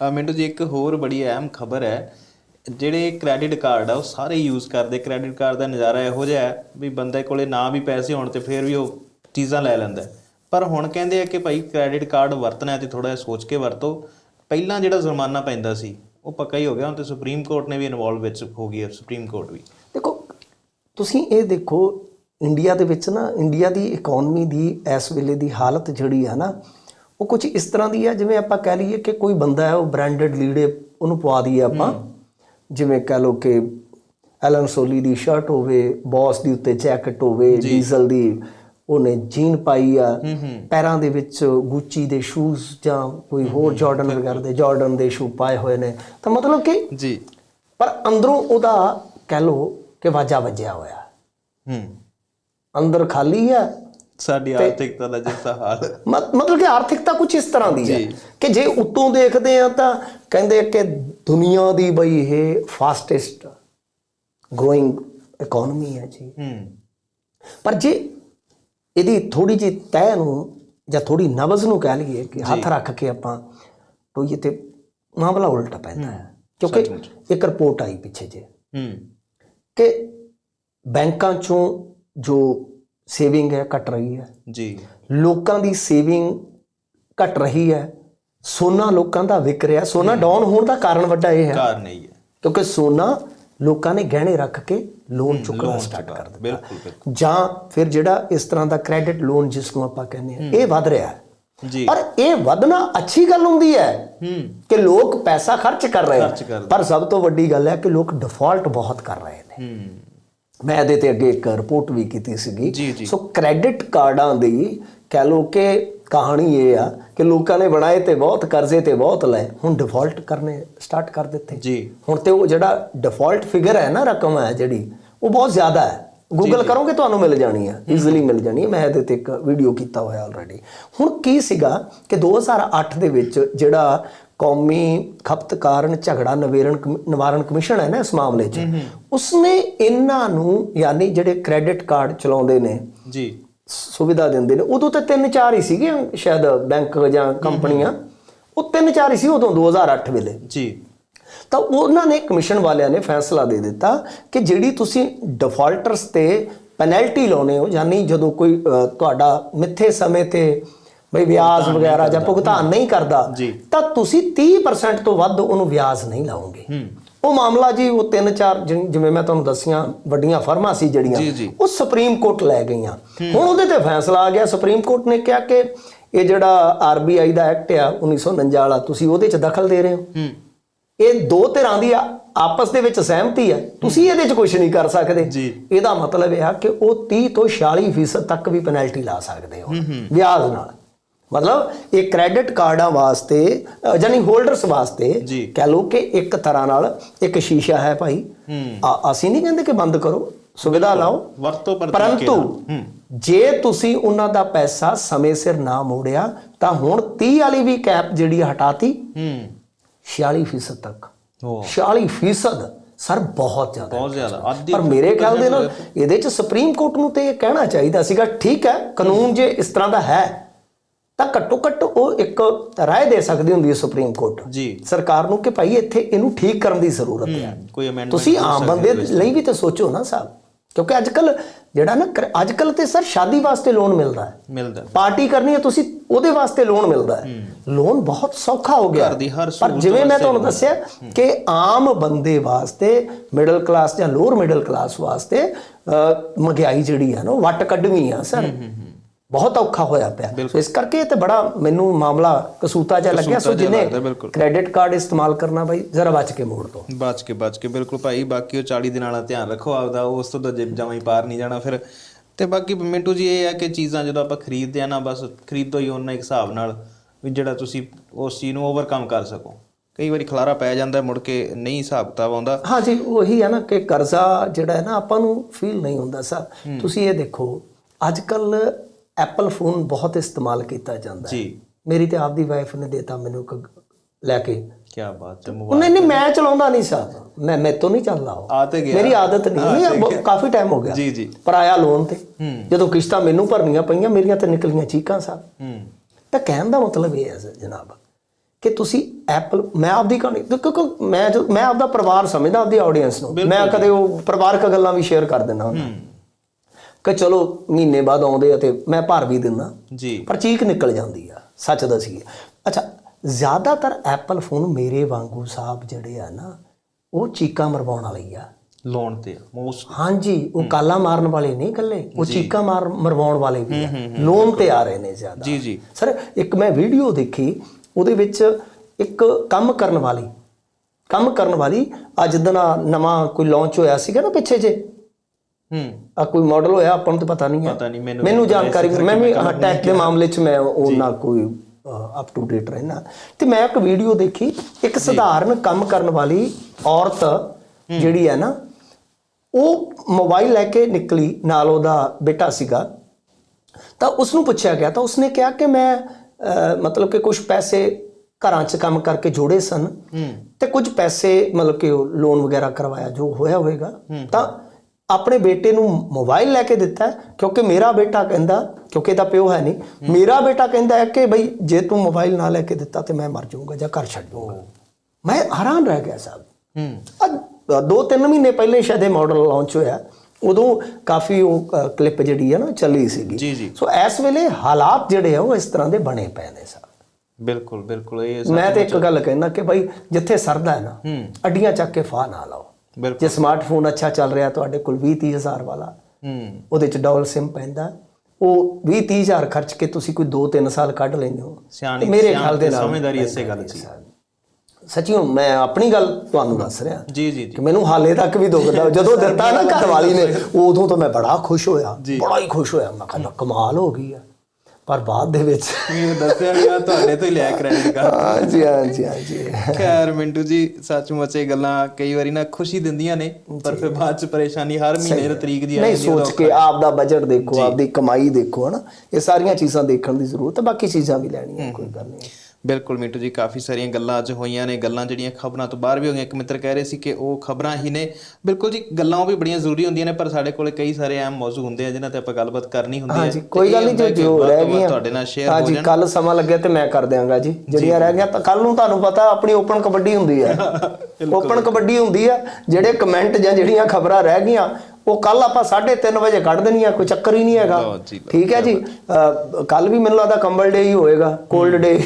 ਅ, ਮਿੰਟੂ ਜੀ ਇੱਕ ਹੋਰ ਬੜੀ ਅਹਿਮ ਖਬਰ ਹੈ। ਜਿਹੜੇ ਕ੍ਰੈਡਿਟ ਕਾਰਡ ਆ ਉਹ ਸਾਰੇ ਯੂਜ਼ ਕਰਦੇ। ਕ੍ਰੈਡਿਟ ਕਾਰਡ ਦਾ ਨਜ਼ਾਰਾ ਇਹੋ ਜਿਹਾ ਹੈ ਵੀ ਬੰਦੇ ਕੋਲੇ ਨਾ ਵੀ ਪੈਸੇ ਹੋਣ ਤੇ ਫਿਰ ਵੀ ਉਹ ਚੀਜ਼ਾਂ ਲੈ ਲੈਂਦਾ ਪਰ ਹੁਣ ਕਹਿੰਦੇ ਆ ਕਿ ਭਾਈ ਕ੍ਰੈਡਿਟ ਕਾਰਡ ਵਰਤਣਾ ਹੈ ਤੇ ਥੋੜਾ ਜਿਹਾ ਸੋਚ ਕੇ ਵਰਤੋ। ਪਹਿਲਾਂ ਜਿਹੜਾ ਜੁਰਮਾਨਾ ਪੈਂਦਾ ਸੀ ਉਹ ਪੱਕਾ ਹੀ ਹੋ ਗਿਆ। ਹੁਣ ਤੇ ਸੁਪਰੀਮ ਕੋਰਟ ਨੇ ਵੀ ਇਨਵੋਲਵ ਵਿੱਚ ਹੋ ਗਈ ਹੈ ਸੁਪਰੀਮ ਕੋਰਟ ਵੀ। ਦੇਖੋ ਤੁਸੀਂ ਇਹ ਦੇਖੋ ਇੰਡੀਆ ਦੇ ਵਿੱਚ ਨਾ ਇੰਡੀਆ ਦੀ ਇਕਨੋਮੀ ਦੀ ਇਸ ਵੇਲੇ ਦੀ ਹਾਲਤ ਜਿਹੜੀ ਆ ਨਾ ਉਹ ਕੁਝ ਇਸ ਤਰ੍ਹਾਂ ਦੀ ਆ ਜਿਵੇਂ ਆਪਾਂ ਕਹਿ ਲਈਏ ਕਿ ਕੋਈ ਬੰਦਾ ਹੈ ਉਹ ਬ੍ਰਾਂਡਡ ਲੀੜੇ ਉਹਨੂੰ ਪਵਾ ਦਈਏ ਆਪਾਂ। ਜਿਵੇਂ ਕਹਿ ਲਓ ਕਿ ਐਲਨ ਸੋਲੀ ਦੀ ਸ਼ਰਟ ਹੋਵੇ ਬੌਸ ਦੀ ਉੱਤੇ ਜੈਕਟ ਹੋਵੇ ਡੀਜ਼ਲ ਦੀ ਉਹਨੇ ਜੀਨ ਪਾਈ ਆ। ਪੈਰਾਂ ਦੇ ਵਿੱਚ ਗੁੱਚੀ ਦੇ ਸ਼ੂਜ਼ ਜਾਂ ਕੋਈ ਹੋਰ ਜਾਰਡਨ ਵਗੈਰਾ ਦੇ ਜਾਰਡਨ ਦੇ ਸ਼ੂ ਪਾਏ ਹੋਏ ਨੇ। ਤਾਂ ਮਤਲਬ ਕਿ ਜੀ। ਪਰ ਅੰਦਰੋਂ ਉਹਦਾ ਕਹਿ ਲਓ ਕਿ ਵਾਜਾ ਵੱਜਿਆ ਹੋਇਆ। ਹੂੰ। ਅੰਦਰ ਖਾਲੀ ਹੈ ਸਾਡੀ ਆਰਥਿਕਤਾ ਦਾ ਜਿਸਾ ਹਾਲ ਮਤ- ਮਤਲਬ ਕਿ ਆਰਥਿਕਤਾ ਕੁਝ ਇਸ ਤਰ੍ਹਾਂ ਦੀ ਹੈ ਜੀ। ਕਿ ਜੇ ਉੱਤੋਂ ਦੇਖਦੇ ਆ ਤਾਂ ਕਹਿੰਦੇ ਕਿ ਦੁਨੀਆ ਦੀ ਬਈ ਇਹ ਫਾਸਟੈਸਟ ਗਰੋਇੰਗ ਇਕਨੋਮੀ ਹੈ ਜੀ। ਪਰ ਜੇ ਇਹਦੀ ਥੋੜੀ ਜਿਹੀ ਤਹਿ ਨੂੰ ਜਾਂ ਥੋੜੀ ਨਬਜ਼ ਨੂੰ ਕਹਿ ਲਈਏ ਕਿ ਹੱਥ ਰੱਖ ਕੇ ਆਪਾਂ ਟੋਈਏ ਤੇ ਮਾਮਲਾ ਉਲਟਾ ਪੈਂਦਾ ਹੈ। ਕਿਉਂਕਿ ਇੱਕ ਰਿਪੋਰਟ ਆਈ ਪਿੱਛੇ ਜੇ ਹੂੰ। ਕਿ ਬੈਂਕਾਂ ਚੋਂ ਜੋ ਸੇਵਿੰਗ ਹੈ ਘਟ ਰਹੀ ਹੈ। ਜੀ। ਲੋਕਾਂ ਦੀ ਸੇਵਿੰਗ ਘਟ ਰਹੀ ਹੈ। ਸੋਨਾ ਲੋਕਾਂ ਦਾ ਵਿਕ ਰਿਹਾ। ਸੋਨਾ ਡਾਊਨ ਹੋਣ ਦਾ ਕਾਰਨ ਵੱਡਾ ਇਹ ਹੈ। ਕਾਰ ਨਹੀਂ ਹੈ। ਕਿਉਂਕਿ ਸੋਨਾ ਲੋਕਾਂ ਨੇ ਗਹਿਣੇ ਰੱਖ ਕੇ ਲੋਨ ਚੁੱਕਣਾ ਸਟਾਰਟ ਕਰ ਦਿੱਤਾ ਬਿਲਕੁਲ ਜਾਂ ਫਿਰ ਜਿਹੜਾ ਇਸ ਤਰ੍ਹਾਂ ਦਾ ਕ੍ਰੈਡਿਟ ਲੋਨ ਜਿਸ ਨੂੰ ਆਪਾਂ ਕਹਿੰਦੇ ਆ ਇਹ ਵੱਧ ਰਿਹਾ ਹੈ। ਜੀ। ਪਰ ਇਹ ਵਧਣਾ ਅੱਛੀ ਗੱਲ ਹੁੰਦੀ ਹੈ ਕਿ ਲੋਕ ਪੈਸਾ ਖਰਚ ਕਰ ਰਹੇ। ਪਰ ਸਭ ਤੋਂ ਵੱਡੀ ਗੱਲ ਹੈ ਕਿ ਲੋਕ ਡਿਫਾਲਟ ਬਹੁਤ ਕਰ ਰਹੇ ਨੇ। ਮੈਂ ਇਹਦੇ ਤੇ ਅੱਗੇ ਇੱਕ ਰਿਪੋਰਟ ਵੀ ਕੀਤੀ ਸੀਗੀ। ਸੋ ਕ੍ਰੈਡਿਟ ਕਾਰਡਾਂ ਦੀ ਕਹਿ ਲੋ ਕਿ ਕਹਾਣੀ ਇਹ ਆ ਕਿ ਲੋਕਾਂ ਨੇ ਬਣਾਏ ਤੇ ਬਹੁਤ ਕਰਜ਼ੇ ਤੇ ਬਹੁਤ ਲਏ ਹੁਣ ਡਿਫਾਲਟ ਕਰਨੇ ਸਟਾਰਟ ਕਰ ਦਿੱਤੇ। ਜੀ। ਹੁਣ ਤੇ ਉਹ ਜਿਹੜਾ ਡਿਫਾਲਟ ਫਿਗਰ ਹੈ ਨਾ ਰਕਮ ਹੈ ਜਿਹੜੀ ਉਹ ਬਹੁਤ ਜ਼ਿਆਦਾ ਹੈ। ਗੂਗਲ ਕਰੋਗੇ ਤੁਹਾਨੂੰ ਮਿਲ ਜਾਣੀ ਹੈ ਈਜ਼ੀਲੀ ਮਿਲ ਜਾਣੀ ਹੈ। ਮੈਂ ਇਹਦੇ ਤੇ ਇੱਕ ਵੀਡੀਓ ਕੀਤਾ ਹੋਇਆ ਆਲਰੇਡੀ ਹੁਣ ਕੀ ਸੀਗਾ ਕਿ 2008 ਦੇ ਵਿੱਚ ਜਿਹੜਾ ਕੌਮੀ ਖਪਤਕਾਰ ਝਗੜਾ ਨਿਵਾਰਨ ਕਮਿ- ਨਿਵਾਰਨ ਕਮਿਸ਼ਨ ਹੈ ਨਾ ਇਸ ਮਾਮਲੇ 'ਚ। ਉਸਨੇ ਇਹਨਾਂ ਨੂੰ ਯਾਨੀ ਜਿਹੜੇ ਕ੍ਰੈਡਿਟ ਕਾਰਡ ਚਲਾਉਂਦੇ ਨੇ ਜੀ। ਸੁਵਿਧਾ ਦਿੰਦੇ ਨੇ ਉਦੋਂ ਤਾਂ ਤਿੰਨ ਚਾਰ ਹੀ ਸੀਗੇ ਸ਼ਾਇਦ ਬੈਂਕ ਜਾਂ ਕੰਪਨੀਆਂ। ਉਹ ਤਿੰਨ ਚਾਰ ਹੀ ਸੀ ਉਦੋਂ 2008 ਵੇਲੇ। ਜੀ। ਤਾਂ ਉਹਨਾਂ ਨੇ ਕਮਿਸ਼ਨ ਵਾਲਿਆਂ ਨੇ ਫੈਸਲਾ ਦੇ ਦਿੱਤਾ ਕਿ ਜਿਹੜੀ ਤੁਸੀਂ ਡਿਫਾਲਟਰਸ ਤੇ ਪੈਨਲਟੀ ਲਾਉਨੇ ਹੋ ਯਾਨੀ ਜਦੋਂ ਕੋਈ ਤੁਹਾਡਾ ਮਿੱਥੇ ਸਮੇਂ ਤੇ ਬਈ ਵਿਆਜ ਵਗੈਰਾ ਜਾਂ ਭੁਗਤਾਨ ਨਹੀਂ ਕਰਦਾ। ਤਾਂ ਤੁਸੀਂ 30% ਤੋਂ ਵੱਧ ਉਹਨੂੰ ਵਿਆਜ ਨਹੀਂ ਲਾਓਗੇ ਉਹ ਮਾਮਲਾ ਜੀ ਉਹ ਤਿੰਨ ਚਾਰ ਜਿਵੇਂ ਮੈਂ ਤੁਹਾਨੂੰ ਦੱਸੀਆਂ ਵੱਡੀਆਂ ਫਰਮਾਂ ਸੀ ਜਿਹੜੀਆਂ। ਉਹ ਸੁਪਰੀਮ ਕੋਰਟ ਲੈ ਗਈਆਂ। ਹੁਣ ਉਹਦੇ ਤੇ ਫੈਸਲਾ ਆ ਗਿਆ ਸੁਪਰੀਮ ਕੋਰਟ ਨੇ ਕਿਹਾ ਕਿ ਇਹ ਜਿਹੜਾ ਆਰਬੀਆਈ ਦਾ ਐਕਟ ਆ 1949 ਵਾਲਾ ਤੁਸੀਂ ਉਹਦੇ ਚ ਦਖਲ ਦੇ ਰਹੇ ਹੋ। ਇਹ ਦੋ ਧਿਰਾਂ ਦੀ ਆਪਸ ਦੇ ਵਿੱਚ ਸਹਿਮਤੀ ਹੈ। ਤੁਸੀਂ ਇਹਦੇ 'ਚ ਕੁਝ ਨਹੀਂ ਕਰ ਸਕਦੇ। ਇਹਦਾ ਮਤਲਬ ਇਹ ਆ ਕਿ ਉਹ 30 ਤੋਂ 46% ਤੱਕ ਵੀ ਪੈਨਲਟੀ ਲਾ ਸਕਦੇ ਹੋ। ਵਿਆਜ ਨਾਲ। ਮਤਲਬ ਇਹ ਕ੍ਰੈਡਿਟ ਕਾਰਡਾਂ ਵਾਸਤੇ ਯਾਨੀ ਹੋਲਡਰਸ ਵਾਸਤੇ। ਕਹਿ ਲਓ ਕਿ ਇੱਕ ਤਰ੍ਹਾਂ ਨਾਲ ਇੱਕ ਸ਼ੀਸ਼ਾ ਹੈ ਭਾਈ। ਅਸੀਂ ਨਹੀਂ ਕਹਿੰਦੇ ਕਿ ਬੰਦ ਕਰੋ ਸੁਵਿਧਾ ਲਾਓ। ਵਰਤੋਂ ਪਰ ਪਰੰਤੂ ਜੇ ਤੁਸੀਂ ਉਹਨਾਂ ਦਾ ਪੈਸਾ ਸਮੇਂ ਸਿਰ ਨਾ ਮੋੜਿਆ ਤਾਂ ਹੁਣ 30 ਵਾਲੀ ਵੀ ਕੈਪ ਜਿਹੜੀ ਹਟਾਤੀ ਹੂੰ। 46% ਤੱਕ। ਉਹ 46% ਸਰ ਬਹੁਤ ਜ਼ਿਆਦਾ। ਬਹੁਤ ਜ਼ਿਆਦਾ। ਪਰ ਮੇਰੇ ਖਿਆਲ ਦੇ ਨਾਲ ਇਹਦੇ ਚ ਸੁਪਰੀਮ ਕੋਰਟ ਨੂੰ ਤੇ ਇਹ ਕਹਿਣਾ ਚਾਹੀਦਾ ਸੀਗਾ ਠੀਕ ਹੈ ਕਾਨੂੰਨ ਜੇ ਇਸ ਤਰ੍ਹਾਂ ਦਾ ਹੈ ਤਾਂ ਘੱਟੋ ਘੱਟ ਉਹ ਇੱਕ رائے ਦੇ ਸਕਦੀ ਹੁੰਦੀ ਹੈ ਸੁਪਰੀਮ ਕੋਰਟ ਜੀ ਸਰਕਾਰ ਨੂੰ ਕਿ ਭਾਈ ਇੱਥੇ ਇਹਨੂੰ ਠੀਕ ਕਰਨ ਦੀ ਜ਼ਰੂਰਤ ਹੈ ਕੋਈ ਅਮੈਂਡਮੈਂਟ ਤੁਸੀਂ ਆਮ ਬੰਦੇ ਲਈ ਵੀ ਤਾਂ ਸੋਚੋ ਨਾ ਸਾਹਿਬ ਕਿਉਂਕਿ ਅੱਜ ਕੱਲ ਜਿਹੜਾ ਨਾ ਅੱਜ ਕੱਲ ਤੇ ਸਰ ਸ਼ਾਦੀ ਵਾਸਤੇ ਲੋਨ ਮਿਲਦਾ ਹੈ ਮਿਲਦਾ ਪਾਰਟੀ ਕਰਨੀ ਹੈ ਤੁਸੀਂ ਉਹਦੇ ਵਾਸਤੇ ਲੋਨ ਮਿਲਦਾ ਹੈ ਲੋਨ ਬਹੁਤ ਸੌਖਾ ਹੋ ਗਿਆ ਘਰ ਦੀ ਹਰ ਪਰ ਸਹੂਲਤ ਜਿਵੇਂ ਮੈਂ ਵਾਸਤੇ ਤੁਹਾਨੂੰ ਦੱਸਿਆ ਕਿ ਆਮ ਬੰਦੇ ਵਾਸਤੇ ਮਿਡਲ ਕਲਾਸ ਜਾਂ ਲੋਅਰ ਮਿਡਲ ਕਲਾਸ ਵਾਸਤੇ ਅਹ, ਮਹਿੰਗਾਈ ਜਿਹੜੀ ਹੈ ਨਾ ਉਹ ਵੱਟ ਕੱਢਵੀਂ ਆ ਸਰ ਬਹੁਤ ਔਖਾ ਹੋਇਆ ਪਿਆ। ਸੋ ਇਸ ਕਰਕੇ ਇਹ ਤੇ ਬੜਾ ਮੈਨੂੰ ਮਾਮਲਾ ਕਸੂਤਾ ਜਿਹਾ ਲੱਗਿਆ। ਸੋ ਬਿਲਕੁਲ। ਕ੍ਰੈਡਿਟ ਕਾਰਡ ਇਸਤੇਮਾਲ ਕਰਨਾ ਬਾਈ ਜ਼ਰਾ ਬਚ ਕੇ ਮੋੜ ਦੋ। ਬਚ ਕੇ ਬਚ ਕੇ ਬਿਲਕੁਲ ਭਾਈ। ਬਾਕੀ ਉਹ 40 ਦਿਨਾਂ ਵਾਲਾ ਧਿਆਨ ਰੱਖੋ ਆਪਦਾ ਉਸ ਤੋਂ ਤਾਂ ਜਿ- ਜਮਾਂ ਹੀ ਪਾਰ ਨਹੀਂ ਜਾਣਾ ਫਿਰ। ਤੇ ਬਾਕੀ ਮਿੰਟੂ ਜੀ ਇਹ ਹੈ ਕਿ ਚੀਜ਼ਾਂ ਜਦੋਂ ਆਪਾਂ ਖਰੀਦਦੇ ਆ ਨਾ ਬਸ ਖਰੀਦੋ ਹੀ ਉਹਨਾਂ ਇੱਕ ਹਿਸਾਬ ਨਾਲ ਵੀ ਜਿਹੜਾ ਤੁਸੀਂ ਉਸ ਚੀਜ਼ ਨੂੰ ਓਵਰਕਮ ਕਰ ਸਕੋ। ਕਈ ਵਾਰੀ ਖਲਾਰਾ ਪੈ ਜਾਂਦਾ ਮੁੜ ਕੇ ਨਹੀਂ ਹਿਸਾਬ ਕਿਤਾਬ ਆਉਂਦਾ। ਹਾਂ ਜੀ ਉਹੀ ਹੈ ਨਾ ਕਿ ਕਰਜ਼ਾ ਜਿਹੜਾ ਹੈ ਨਾ ਆਪਾਂ ਨੂੰ ਫੀਲ ਨਹੀਂ ਹੁੰਦਾ ਸਰ। ਤੁਸੀਂ ਇਹ ਦੇਖੋ ਅੱਜ ਕੱਲ ਐਪਲ ਫੋਨ ਬਹੁਤ ਇਸਤੇਮਾਲ ਕੀਤਾ ਜਾਂਦਾ ਹੈ। ਜੀ। ਮੇਰੀ ਤੇ ਆਪਦੀ ਵਾਈਫ ਨੇ ਦੇਤਾ ਮੈਨੂੰ ਇੱਕ ਲੈ ਕੇ। ਕੀ ਬਾਤ ਹੈ ਉਹਨੇ ਨਹੀਂ ਮੈਂ ਚਲਾਉਂਦਾ ਨਹੀਂ ਸਾਹਿਬ ਮੈਂ ਮੈਂ ਤੋਂ ਨਹੀਂ ਚੱਲਦਾ ਉਹ। ਆ ਤੇ ਗਿਆ। ਮੇਰੀ ਆਦਤ ਨਹੀਂ ਨਹੀਂ ਬਹੁਤ- ਕਾਫੀ ਟਾਈਮ ਹੋ ਗਿਆ। ਜੀ ਜੀ। ਪਰ ਆਇਆ ਲੋਨ ਤੇ। ਜਦੋਂ ਕਿਸ਼ਤਾਂ ਮੈਨੂੰ ਭਰਨੀਆਂ ਪਈਆਂ ਮੇਰੀਆਂ ਤੇ ਨਿਕਲੀਆਂ ਚੀਕਾਂ ਹੂੰ। ਤਾਂ ਕਹਿਣ ਦਾ ਮਤਲਬ ਇਹ ਹੈ ਜਨਾਬ ਕਿ ਤੁਸੀਂ ਐਪਲ ਮੈਂ ਆਪਦੀ ਕਹਾਣੀ ਕਿਉਂਕਿ ਮੈਂ ਮੈਂ ਆਪਦਾ ਪਰਿਵਾਰ ਸਮਝਦਾ ਆਪਦੀ ਆਡੀਅנס ਨੂੰ। ਮੈਂ ਕਦੇ ਉਹ ਪਰਿਵਾਰਕ ਗੱਲਾਂ ਵੀ ਸ਼ੇਅਰ ਕਰ ਦਿੰਦਾ ਹੁੰਦਾ। ਕਿ ਚਲੋ ਮਹੀਨੇ ਬਾਅਦ ਆਉਂਦੇ ਆ ਤੇ ਮੈਂ ਭਰ ਵੀ ਦਿੰਦਾ। ਜੀ। ਪਰ ਚੀਕ ਨਿਕਲ ਜਾਂਦੀ ਆ ਸੱਚ ਦੱਸੀਏ। ਅੱਛਾ ਜ਼ਿਆਦਾਤਰ ਐਪਲ ਫੋਨ ਮੇਰੇ ਵਾਂਗੂ ਸਾਹਿਬ ਜਿਹੜੇ ਆ ਨਾ ਉਹ ਚੀਕਾਂ ਮਰਵਾਉਣ ਵਾਲੇ ਆ। ਲੋਨ ਤੇ ਮੋਸਟ ਹਾਂਜੀ ਉਹ ਕਾਲਾ ਮਾਰਨ ਵਾਲੇ ਨਹੀਂ ਇਕੱਲੇ ਉਹ ਚੀਕਾਂ ਮਾਰ ਮਰਵਾਉਣ ਵਾਲੇ ਵੀ ਆ। ਲੋਨ ਤੇ ਆ ਰਹੇ ਨੇ ਜ਼ਿਆਦਾ। ਜੀ ਜੀ। ਸਰ ਇੱਕ ਮੈਂ ਵੀਡੀਓ ਦੇਖੀ ਉਹਦੇ ਵਿੱਚ ਇੱਕ ਕੰਮ ਕਰਨ ਵਾਲੀ ਕੰਮ ਕਰਨ ਵਾਲੀ ਅੱਜ ਦਿਨ ਨਵਾਂ ਕੋਈ ਲਾਂਚ ਹੋਇਆ ਸੀਗਾ ਨਾ ਪਿੱਛੇ ਜੇ? ਹੂੰ। ਆ ਕੋਈ ਮਾਡਲ ਹੋਇਆ ਆਪਾਂ ਨੂੰ ਤਾਂ ਪਤਾ ਨਹੀਂ ਹੈ। ਪਤਾ ਨਹੀਂ ਮੈਨੂੰ ਮੈਨੂੰ ਜਾਣਕਾਰੀ ਮੈਂ ਵੀ ਟੈਕ ਦੇ ਮਾਮਲੇ 'ਚ ਮੈਂ ਉਹ ਨਾ ਕੋਈ ਅਪ ਟੂ ਡੇਟ ਰਹਿਣਾ ਤੇ ਮੈਂ ਇੱਕ ਵੀਡੀਓ ਦੇਖੀ ਇੱਕ ਸਧਾਰਨ ਕੰਮ ਕਰਨ ਵਾਲੀ ਔਰਤ ਜਿਹੜੀ ਹੈ ਨਾ ਉਹ ਮੋਬਾਈਲ ਲੈ ਕੇ ਨਿਕਲੀ ਨਾਲ ਉਹਦਾ ਬੇਟਾ ਸੀਗਾ। ਤਾਂ ਉਸ ਨੂੰ ਪੁੱਛਿਆ ਗਿਆ ਤਾਂ ਉਸਨੇ ਕਿਹਾ ਕਿ ਮੈਂ ਮਤਲਬ ਕਿ ਕੁਝ ਪੈਸੇ ਘਰਾਂ 'ਚ ਕੰਮ ਕਰਕੇ ਜੋੜੇ ਸਨ। ਤੇ ਕੁਝ ਪੈਸੇ ਮਤਲਬ ਕਿ ਲੋਨ ਵਗੈਰਾ ਕਰਵਾਇਆ ਜੋ ਹੋਇਆ ਹੋਵੇਗਾ। ਤਾਂ ਆਪਣੇ ਬੇਟੇ ਨੂੰ ਮੋਬਾਈਲ ਲੈ ਕੇ ਦਿੱਤਾ ਕਿਉਂਕਿ ਮੇਰਾ ਬੇਟਾ ਕਹਿੰਦਾ ਕਿਉਂਕਿ ਇਹਦਾ ਪਿਓ ਹੈ ਨਹੀਂ ਮੇਰਾ ਬੇਟਾ ਕਹਿੰਦਾ ਹੈ ਕਿ ਬਈ ਜੇ ਤੂੰ ਮੋਬਾਈਲ ਨਾ ਲੈ ਕੇ ਦਿੱਤਾ ਤੇ ਮੈਂ ਮਰ ਜਾਊਂਗਾ ਜਾਂ ਘਰ ਛੱਡ ਜਾਊਂਗਾ। ਮੈਂ ਹੈਰਾਨ ਰਹਿ ਗਿਆ ਸਾਹਿਬ ਹੂੰ। ਅੱਜ ਦੋ ਤਿੰਨ ਮਹੀਨੇ ਪਹਿਲੇ ਸ਼ਾਇਦ ਇਹ ਮਾਡਲ ਲਾਂਚ ਹੋਇਆ ਉਦੋਂ ਕਾਫੀ ਉਹ ਕਲਿੱਪ ਜਿਹੜੀ ਹੈ ਨਾ ਚੱਲੀ ਸੀਗੀ। ਸੋ ਇਸ ਵੇਲੇ ਹਾਲਾਤ ਜਿਹੜੇ ਆ ਉਹ ਇਸ ਤਰ੍ਹਾਂ ਦੇ ਬਣੇ ਪਏ ਨੇ ਸਰ ਬਿਲਕੁਲ ਬਿਲਕੁਲ ਇਹ ਮੈਂ ਤੇ ਇੱਕ ਗੱਲ ਕਹਿੰਦਾ ਕਿ ਭਾਈ ਜਿੱਥੇ ਸਰਦਾ ਹੈ ਨਾ ਅੱਡੀਆਂ ਚੱਕ ਕੇ ਫਾਹ ਨਾ ਲਾਓ। ਜੇ ਸਮਾਰਟਫੋਨ ਅੱਛਾ ਚੱਲ ਰਿਹਾ ਤੁਹਾਡੇ ਕੋਲ 20 30 ਹਜ਼ਾਰ ਵਾਲਾ ਹੂੰ। ਉਹਦੇ ਚ ਡਬਲ ਸਿਮ ਪੈਂਦਾ ਉਹ 20 30 ਹਜ਼ਾਰ ਖਰਚ ਕੇ ਤੁਸੀਂ ਕੋਈ 2 3 ਸਾਲ ਕੱਢ ਲੈਂਦੇ ਹੋ। ਸਿਆਣੀ ਮੇਰੇ ਖਿਆਲ ਦੇ ਨਾਲ ਸਮਝਦਾਰੀ ਇਸੇ ਗੱਲ 'ਚ। ਸੱਚੀਓ ਮੈਂ ਆਪਣੀ ਗੱਲ ਤੁਹਾਨੂੰ ਦੱਸ ਰਿਹਾ ਜੀ ਜੀ ਕਿ ਮੈਨੂੰ ਹਾਲੇ ਤੱਕ ਵੀ ਦੁਖਦਾ ਜਦੋਂ ਦਿੱਤਾ ਨਾ ਘਰ ਵਾਲੀ ਨੇ ਉਦੋਂ ਤਾਂ ਮੈਂ ਬੜਾ ਖੁਸ਼ ਹੋਇਆ ਬੜਾ ਹੀ ਖੁਸ਼ ਹੋਇਆ। ਮੈਂ ਕਹਿੰਦਾ ਕਮਾਲ ਹੋ ਗਈ ਆ। ਪਰ ਬਾਅਦ ਦੇ ਵਿੱਚ ਮੈਨੂੰ ਦੱਸਿਆ ਗਿਆ ਤੁਹਾਡੇ ਤੋਂ ਹੀ ਲਿਆ ਕ੍ਰੈਡਿਟ ਕਾਰਡ ਹਾਂਜੀ ਹਾਂਜੀ ਹਾਂਜੀ। ਖੈਰ ਮਿੰਟੂ ਜੀ ਸੱਚਮੁੱਚ ਇਹ ਗੱਲਾਂ ਕਈ ਵਾਰੀ ਨਾ ਖੁਸ਼ੀ ਦਿੰਦੀਆਂ ਨੇ ਪਰ ਫਿਰ ਬਾਅਦ ਚ ਪਰੇਸ਼ਾਨੀ ਹਰ ਮਹੀਨੇ ਦੀ ਤਰੀਕ ਦੀ ਆ ਨਹੀਂ ਜਾਂਦੀ ਆ, ਸੋਚ ਕੇ ਆਪ ਦਾ ਬਜਟ ਦੇਖੋ ਆਪਦੀ ਕਮਾਈ ਦੇਖੋ ਹਨਾ। ਇਹ ਸਾਰੀਆਂ ਚੀਜ਼ਾਂ ਦੇਖਣ ਦੀ ਜ਼ਰੂਰਤ ਹੈ ਬਾਕੀ ਚੀਜ਼ਾਂ ਵੀ ਲੈਣੀਆਂ ਕੋਈ ਗੱਲ ਨਹੀਂ। ਬਿਲਕੁਲ ਮਿੰਟੂ ਜੀ ਕਾਫੀ ਸਾਰੀਆਂ ਗੱਲਾਂ ਅੱਜ ਹੋਈਆਂ ਨੇ। ਗੱਲਾਂ ਜਿਹੜੀਆਂ ਖਬਰਾਂ ਤੋਂ ਬਾਹਰ ਵੀ ਹੋ ਗਈਆਂ। ਇੱਕ ਮਿੱਤਰ ਕਹਿ ਰਹੇ ਸੀ ਕਿ ਉਹ ਖਬਰਾਂ ਹੀ ਨੇ। ਬਿਲਕੁਲ ਜੀ ਗੱਲਾਂ ਉਹ ਵੀ ਬੜੀਆਂ ਜ਼ਰੂਰੀ ਹੁੰਦੀਆਂ ਨੇ ਪਰ ਸਾਡੇ ਕੋਲੇ ਕਈ ਸਾਰੇ ਅਹਿਮ ਮੌਜੂ ਹੁੰਦੇ ਆ ਜਿਨ੍ਹਾਂ ਤੇ ਆਪਾਂ ਗੱਲਬਾਤ ਕਰਨੀ ਹੁੰਦੀ ਹੈ। ਹਾਂਜੀ ਕੋਈ ਗੱਲ ਨਹੀਂ ਜੋ ਜੋ ਰਹਿ ਗਈਆਂ। ਤੁਹਾਡੇ ਨਾਲ ਸ਼ੇਅਰ ਹੋ ਹਾਂਜੀ ਜਾਣ। ਕੱਲ ਸਮਾਂ ਲੱਗਿਆ ਤੇ ਮੈਂ ਕਰ ਦਿਆਂਗਾ ਜੀ। ਜਿਹੜੀਆਂ ਰਹਿ ਗਈਆਂ ਤਾਂ ਕੱਲ ਨੂੰ ਤੁਹਾਨੂੰ ਪਤਾ ਆਪਣੀ ਓਪਨ ਕਬੱਡੀ ਹੁੰਦੀ ਹੈ। ਓਪਨ ਕਬੱਡੀ ਹੁੰਦੀ ਹੈ ਜਿਹੜੇ ਕਮੈਂਟ ਜਾਂ ਜਿਹੜੀਆਂ ਖਬਰਾਂ ਰਹਿ ਗਈਆਂ ਉਹ ਕੱਲ ਆਪਾਂ 3:30 ਵਜੇ ਕੱਢ ਦੇਣੀਆਂ ਕੋਈ ਚੱਕਰ ਹੀ ਨਹੀਂ ਹੈਗਾ। ਠੀਕ ਹੈ ਜੀ? ਕੱਲ ਵੀ ਮੈਨੂੰ ਲੱਗਦਾ ਕੰਬਲ ਡੇ ਹੀ ਹੋਏਗਾ ਕੋਲਡ ਡੇ day,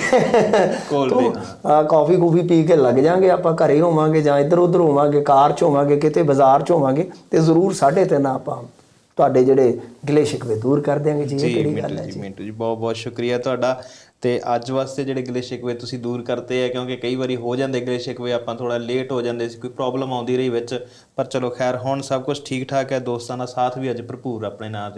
ਆ ਕਾਫੀ ਕੂਫੀ ਪੀ ਕੇ ਲੱਗ ਜਾਾਂਗੇ ਆਪਾਂ ਘਰੇ ਹੋਵਾਂਗੇ ਜਾਂ ਇੱਧਰ ਉੱਧਰ ਹੋਵਾਂਗੇ ਕਾਰ 'ਚ ਹੋਵਾਂਗੇ ਕਿਤੇ ਬਾਜ਼ਾਰ 'ਚ ਹੋਵਾਂਗੇ ਤੇ ਜ਼ਰੂਰ 3:30 ਆਪਾਂ ਤੁਹਾਡੇ ਜਿਹੜੇ ਗਿਲੇ ਸ਼ਿਕਵੇ ਦੂਰ ਕਰ ਦਿਆਂਗੇ ਜੀ ਇਹ ਕਿਹੜੀ ਗੱਲ ਹੈ ਜੀ ਮਿੰਟੂ ਜੀ ਬਹੁਤ ਬਹੁਤ ਸ਼ੁਕਰੀਆ ਤੁਹਾਡਾ। ਤੇ ਅੱਜ ਵਾਸਤੇ ਜਿਹੜੇ ਗਿਲੇ ਸ਼ਿਕਵੇ ਤੁਸੀਂ ਦੂਰ ਕਰਤੇ ਆ ਕਿਉਂਕਿ ਕਈ ਵਾਰੀ ਹੋ ਜਾਂਦੇ ਗਿਲੇ ਸ਼ਿਕਵੇ ਆਪਾਂ ਥੋੜਾ ਲੇਟ ਹੋ ਜਾਂਦੇ ਸੀ ਕੋਈ ਪ੍ਰੋਬਲਮ ਆਉਂਦੀ ਰਹੀ ਵਿੱਚ। ਪਰ ਚਲੋ ਖੈਰ ਹੁਣ ਸਭ ਕੁਝ ਠੀਕ ਠਾਕ ਹੈ ਦੋਸਤਾਂ ਦਾ ਸਾਥ ਵੀ ਅੱਜ ਭਰਪੂਰ ਆਪਣੇ ਨਾਲ